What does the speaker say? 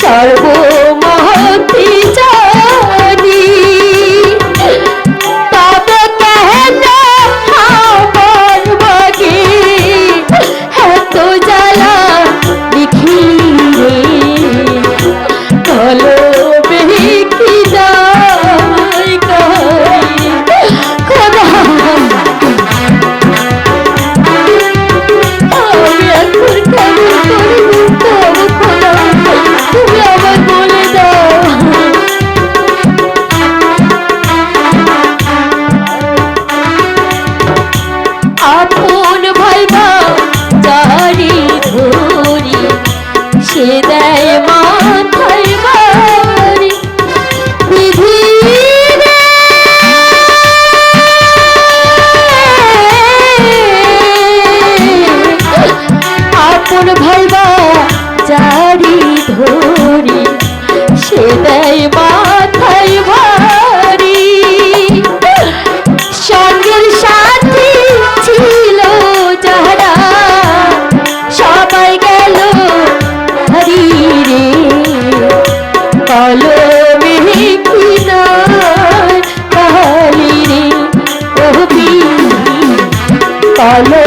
সর্ব দেয় মাথায় ভারি। সঙ্গের সাথী ছিল যারা, সবাই গেল হরি রে। কলমে কিনার কালি রে কলম